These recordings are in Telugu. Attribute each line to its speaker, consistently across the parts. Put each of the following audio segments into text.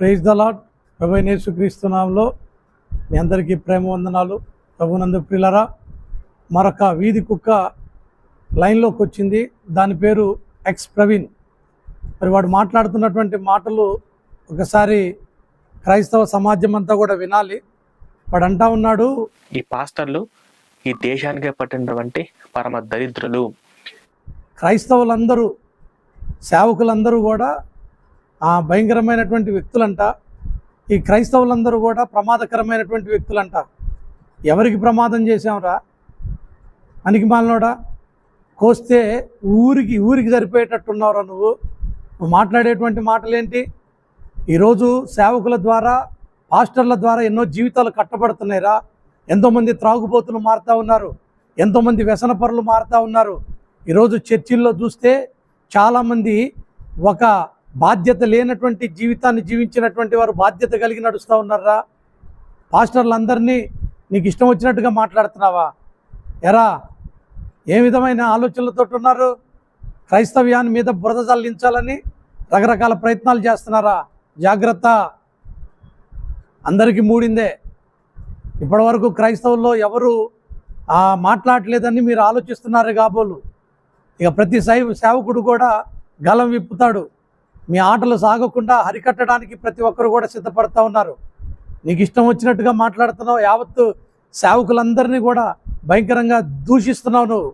Speaker 1: ప్రైజ్ ద లాడ్ ప్రభు నేసుక్రీస్తునామంలో మీ అందరికీ ప్రేమ వందనాలు. ప్రభునందు ప్రిలరా మరొక వీధి కుక్క లైన్లోకి వచ్చింది. దాని పేరు ఎక్స్ ప్రవీణ్. మరి వాడు మాట్లాడుతున్నటువంటి మాటలు ఒకసారి క్రైస్తవ సమాజం అంతా కూడా వినాలి. వాడు అంటా ఉన్నాడు
Speaker 2: ఈ పాస్టర్లు ఈ దేశానికే పట్టినటువంటి పరమ దరిద్రులు.
Speaker 1: క్రైస్తవులందరూ సేవకులందరూ కూడా ఆ భయంకరమైనటువంటి వ్యక్తులంట. ఈ క్రైస్తవులందరూ కూడా ప్రమాదకరమైనటువంటి వ్యక్తులంట. ఎవరికి ప్రమాదం చేశాంరా? అనికి మాలనోడా కోస్తే ఊరికి ఊరికి సరిపోయేటట్టున్నావురా నువ్వు. నువ్వు మాట్లాడేటువంటి మాటలేంటి? ఈరోజు సేవకుల ద్వారా పాస్టర్ల ద్వారా ఎన్నో జీవితాలు కట్టబడుతున్నాయిరా. ఎంతోమంది త్రాగుబోతులు మారుతూ ఉన్నారు. ఎంతోమంది వ్యసనపరులు మారుతూ ఉన్నారు. ఈరోజు చర్చిల్లో చూస్తే చాలామంది ఒక బాధ్యత లేనటువంటి జీవితాన్ని జీవించినటువంటి వారు బాధ్యత కలిగి నడుస్తూ ఉన్నారా? పాస్టర్లందరినీ నీకు ఇష్టం వచ్చినట్టుగా మాట్లాడుతున్నావా? ఎరా ఏ విధమైన ఆలోచనలతో ఉన్నారు? క్రైస్తవ్యాన్ని మీద బురద చల్లించాలని రకరకాల ప్రయత్నాలు చేస్తున్నారా? జాగ్రత్త. అందరికీ మూడిందే. ఇప్పటివరకు క్రైస్తవుల్లో ఎవరు మాట్లాడలేదని మీరు ఆలోచిస్తున్నారు కాబోలు. ఇక ప్రతి సైవ సేవకుడు కూడా గలం విప్పుతాడు. మీ ఆటలు సాగకుండా హరికట్టడానికి ప్రతి ఒక్కరు కూడా సిద్ధపడతా ఉన్నారు. నీకు ఇష్టం వచ్చినట్టుగా మాట్లాడుతున్నావు యావత్తు సేవకులందరినీ కూడా భయంకరంగా దూషిస్తున్నావు నువ్వు.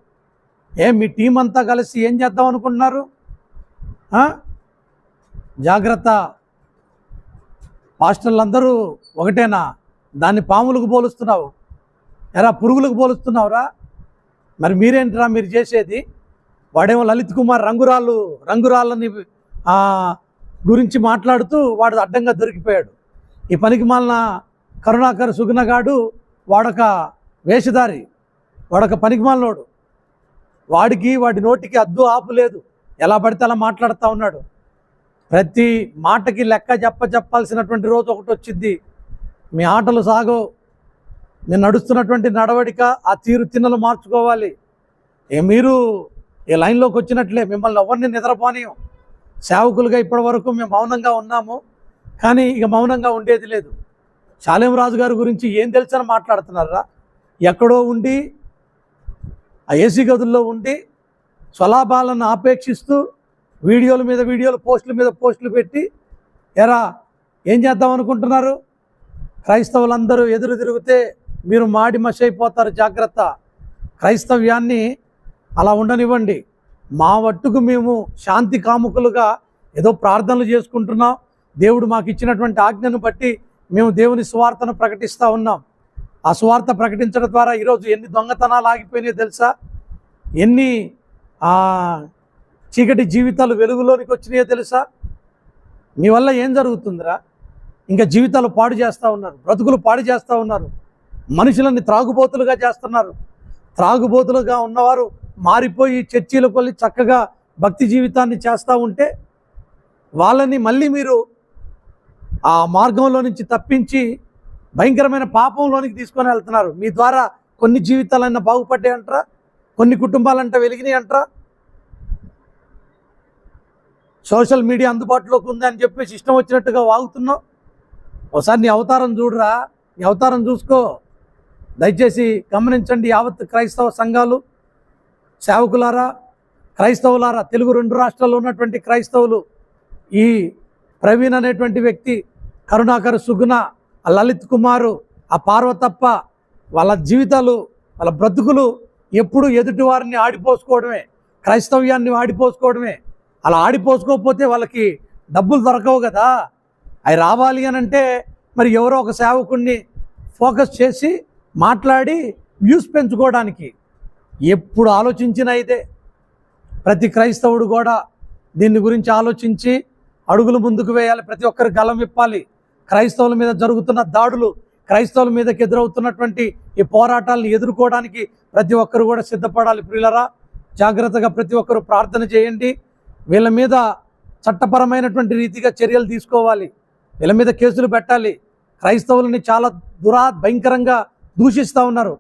Speaker 1: ఏ మీ టీం అంతా కలిసి ఏం చేద్దాం అనుకుంటున్నారు? జాగ్రత్త. పాస్టర్లందరూ ఒకటేనా? దాన్ని పాములకు పోలుస్తున్నావు. ఎరా పురుగులకు పోలుస్తున్నావురా? మరి మీరేంటిరా మీరు చేసేది? వాడేమో లలిత్ కుమార్ రంగురాళ్ళు రంగురాళ్ళని గురించి మాట్లాడుతూ వాడు అడ్డంగా దొరికిపోయాడు. ఈ పనికి మాలిన కరుణాకర్ సుగుణగాడు వాడొక వేషధారి వాడొక పనికి మాలినోడు. వాడికి వాడి నోటికి అద్దు ఆపు లేదు. ఎలా పడితే అలా మాట్లాడుతూ ఉన్నాడు. ప్రతి మాటకి లెక్క చెప్ప చెప్పాల్సినటువంటి రోజు ఒకటి వచ్చింది. మీ ఆటలు సాగో మీరు నడుస్తున్నటువంటి నడవడిక ఆ తీరు తిన్నలు మార్చుకోవాలి. ఏ మీరు ఈ లైన్లోకి వచ్చినట్లే మిమ్మల్ని ఎవరిని నిద్రపోనీయం. సేవకులుగా ఇప్పటి వరకు మేము మౌనంగా ఉన్నాము కానీ ఇక మౌనంగా ఉండేది లేదు. శాలేం రాజు గారి గురించి ఏం తెలుసని మాట్లాడుతున్నారా? ఎక్కడో ఉండి ఆ ఏసీ గదుల్లో ఉండి స్వలాభాలను ఆపేక్షిస్తూ వీడియోల మీద వీడియోలు పోస్టుల మీద పోస్టులు పెట్టి ఎరా ఏం చేద్దాం అనుకుంటున్నారు? క్రైస్తవులందరూ ఎదురు తిరిగితే మీరు మాడి మసి అయిపోతారు జాగ్రత్త. క్రైస్తవ్యాన్ని అలా ఉండనివ్వండి. మా వట్టుకు మేము శాంతి కాముకులుగా ఏదో ప్రార్థనలు చేసుకుంటున్నాం. దేవుడు మాకు ఇచ్చినటువంటి ఆజ్ఞను బట్టి మేము దేవుని సువార్తను ప్రకటిస్తూ ఉన్నాం. ఆ సువార్త ప్రకటించడం ద్వారా ఈరోజు ఎన్ని దొంగతనాలు ఆగిపోయినాయో తెలుసా? ఎన్ని చీకటి జీవితాలు వెలుగులోనికి వచ్చినాయో తెలుసా? మీ వల్ల ఏం జరుగుతుందిరా? ఇంకా జీవితాలు పాడు చేస్తూ ఉన్నారు బ్రతుకులు పాడు చేస్తూ ఉన్నారు మనుషులని త్రాగుబోతులుగా చేస్తున్నారు. త్రాగుబోతులుగా ఉన్నవారు మారిపోయి చర్చీలకు వెళ్ళి చక్కగా భక్తి జీవితాన్ని చేస్తూ ఉంటే వాళ్ళని మళ్ళీ మీరు ఆ మార్గంలో నుంచి తప్పించి భయంకరమైన పాపంలోనికి తీసుకొని వెళ్తున్నారు. మీ ద్వారా కొన్ని జీవితాలన్నా బాగుపడ్డాయి అంటారా? కొన్ని కుటుంబాలంట వెలిగినాయి అంటారా? సోషల్ మీడియా అందుబాటులోకి ఉందని చెప్పేసి ఇష్టం వచ్చినట్టుగా వాగుతున్నావు? ఒకసారి నీ అవతారం చూడరా. నీ అవతారం చూసుకో. దయచేసి గమనించండి యావత్ క్రైస్తవ సంఘాలు. సేవకులారా క్రైస్తవులారా తెలుగు రెండు రాష్ట్రాల్లో ఉన్నటువంటి క్రైస్తవులు ఈ ప్రవీణ్ అనేటువంటి వ్యక్తి కరుణాకర్ సుగుణ ఆ లలిత్ కుమారు ఆ పార్వతప్ప వాళ్ళ జీవితాలు వాళ్ళ బ్రతుకులు ఎప్పుడు ఎదుటి వారిని ఆడిపోసుకోవడమే క్రైస్తవ్యాన్ని ఆడిపోసుకోవడమే. అలా ఆడిపోసుకోకపోతే వాళ్ళకి డబ్బులు దొరకవు కదా. అవి రావాలి అని అంటే మరి ఎవరో ఒక సేవకుణ్ణి ఫోకస్ చేసి మాట్లాడి వ్యూస్ పెంచుకోవడానికి ఎప్పుడు ఆలోచించిన అయితే ప్రతి క్రైస్తవుడు కూడా దీని గురించి ఆలోచించి అడుగులు ముందుకు వేయాలి. ప్రతి ఒక్కరు గలం విప్పాలి. క్రైస్తవుల మీద జరుగుతున్న దాడులు క్రైస్తవుల మీదకి ఎదురవుతున్నటువంటి ఈ పోరాటాలను ఎదుర్కోవడానికి ప్రతి ఒక్కరు కూడా సిద్ధపడాలి. ప్రియులరా జాగ్రత్తగా ప్రతి ఒక్కరు ప్రార్థన చేయండి. వీళ్ళ మీద చట్టపరమైనటువంటి రీతిగా చర్యలు తీసుకోవాలి. వీళ్ళ మీద కేసులు పెట్టాలి. క్రైస్తవులని చాలా దురా భయంకరంగా దూషిస్తూ ఉన్నారు.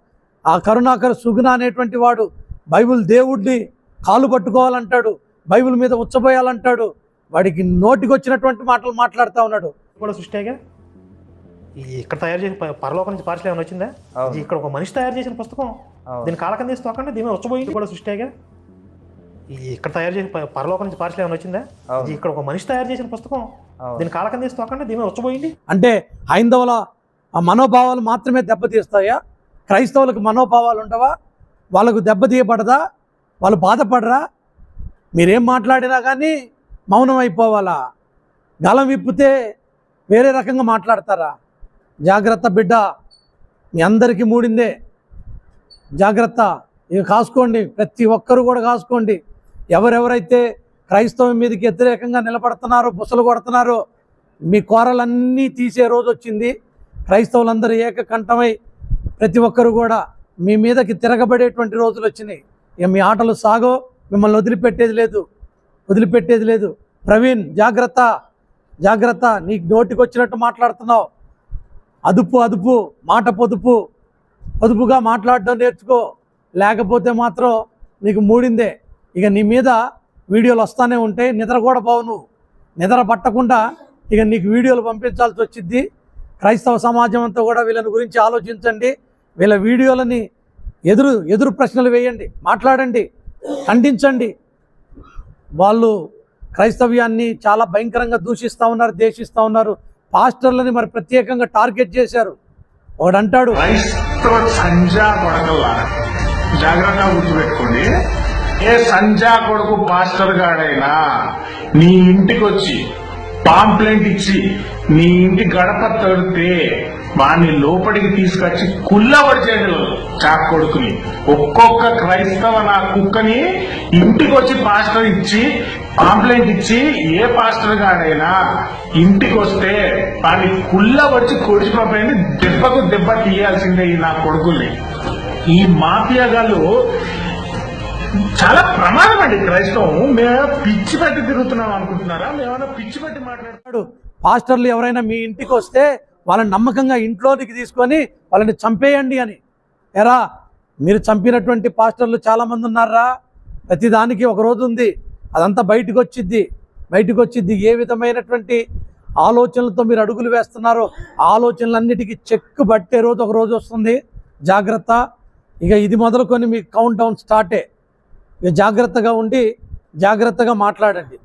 Speaker 1: ఆ కరుణాకర్ సుగుణ అనేటువంటి వాడు బైబిల్ దేవుడిని కాలు పట్టుకోవాలంటాడు బైబిల్ మీద ఉచ్చబోయాలంటాడు వాడికి నోటికి వచ్చినటువంటి మాటలు మాట్లాడుతూ ఉన్నాడు
Speaker 3: కూడా సృష్టిగా ఈ ఇక్కడ తయారు చేసిన పరలోకం నుంచి పార్సల్ ఏమైనా వచ్చిందా
Speaker 4: అవును.
Speaker 3: ఇది ఇక్కడ ఒక మనిషి తయారు చేసిన పుస్తకం
Speaker 4: అవును.
Speaker 3: దీని కాలకం తీసి తోకండి దీని వచ్చబోయింది కూడా సృష్టిగా ఈ ఇక్కడ తయారు చేసిన పరలోకం నుంచి పార్సల్ ఏమైనా వచ్చిందా
Speaker 4: అవును.
Speaker 3: ఇది ఇక్కడ ఒక మనిషి తయారు చేసిన పుస్తకం
Speaker 4: అవును.
Speaker 3: దీని కాలకం తీసి తోకండి దీని వచ్చబోయింది
Speaker 1: అంటే హైందవుల ఆ మనోభావాలు మాత్రమే దెబ్బతీస్తాయా క్రైస్తవులకు మనోభావాలు ఉండవా? వాళ్ళకు దెబ్బతీయబడదా వాళ్ళు బాధపడరా? మీరేం మాట్లాడినా కానీ మౌనం అయిపోవాలా? గలం విప్పితే వేరే రకంగా మాట్లాడతారా? జాగ్రత్త బిడ్డ మీ అందరికీ మూడిందే. జాగ్రత్త ఇక కాసుకోండి ప్రతి ఒక్కరు కూడా కాసుకోండి. ఎవరెవరైతే క్రైస్తవం మీదకి వ్యతిరేకంగా నిలబడుతున్నారో బుసలు కొడుతున్నారో మీ కోరలన్నీ తీసే రోజు వచ్చింది క్రైస్తవులందరూ ఏకకంఠమై ప్రతి ఒక్కరు కూడా మీ మీదకి తిరగబడేటువంటి రోజులు వచ్చినాయి. ఇక మీ ఆటలు సాగో మిమ్మల్ని వదిలిపెట్టేది లేదు. వదిలిపెట్టేది లేదు. ప్రవీణ్ జాగ్రత్త జాగ్రత్త నీకు నోటికి వచ్చినట్టు మాట్లాడుతున్నావు. అదుపు అదుపు మాట పొదుపు. పొదుపుగా మాట్లాడడం నేర్చుకో. లేకపోతే మాత్రం నీకు మూడిందే. ఇక నీ మీద వీడియోలు వస్తానే ఉంటాయి. నిద్ర కూడా పోవు నువ్వు. నిద్ర పట్టకుండా ఇక నీకు వీడియోలు పంపించాల్సి వచ్చింది క్రైస్తవ సమాజం అంతా కూడా వీళ్ళని గురించి ఆలోచించండి. వీళ్ళ వీడియోలని ఎదురు ఎదురు ప్రశ్నలు వేయండి మాట్లాడండి ఖండించండి. వాళ్ళు క్రైస్తవ్యాన్ని చాలా భయంకరంగా దూషిస్తూ ఉన్నారు దేశిస్తూ ఉన్నారు. పాస్టర్లని మరి ప్రత్యేకంగా టార్గెట్ చేశారు. వాడంటాడు
Speaker 5: క్రైస్తవ సంజా కొడకల్లారా? జాగ్రత్తగా గుర్తుపెట్టుకోండి. ఏ సంజా కొడుకు పాస్టర్ గాడైనా నీ ఇంటికి వచ్చి పాంప్లెంట్ ఇచ్చి నీ ఇంటి గడప తడితే వాణ్ణి లోపలికి తీసుకొచ్చి కుల్లబడిచేయడు చాక్ కొడుకుని. ఒక్కొక్క క్రైస్తవ నా కుక్కని ఇంటికి వచ్చి పాస్టర్ ఇచ్చి పాంప్లెంట్ ఇచ్చి ఏ పాస్టర్ గాడైనా ఇంటికి వస్తే వాడిని కుల్లబడిచి కొడిచిపోయింది దెబ్బకు దెబ్బ తీయాల్సిందే ఈ నా కొడుకుల్ని. ఈ మాఫియా చాలా ప్రమాదం అండి క్రైస్తవం. మేము పిచ్చి పెట్టి తిరుగుతున్నాం అనుకుంటున్నారా? మేమైనా పిచ్చి పెట్టి
Speaker 1: మాట్లాడతాడు పాస్టర్లు ఎవరైనా మీ ఇంటికి వస్తే వాళ్ళని నమ్మకంగా ఇంట్లోనికి తీసుకొని వాళ్ళని చంపేయండి అని. ఎరా మీరు చంపినటువంటి పాస్టర్లు చాలామంది ఉన్నారా? ప్రతిదానికి ఒక రోజు ఉంది. అదంతా బయటకు వచ్చిద్ది బయటకు వచ్చిద్ది ఏ విధమైనటువంటి ఆలోచనలతో మీరు అడుగులు వేస్తున్నారో ఆలోచనలన్నిటికీ చెక్ పట్టే రోజు ఒక రోజు వస్తుంది. జాగ్రత్త. ఇక ఇది మొదలుకొని మీ కౌంట్ డౌన్ స్టార్టే జాగ్రత్తగా ఉండి జాగ్రత్తగా మాట్లాడండి.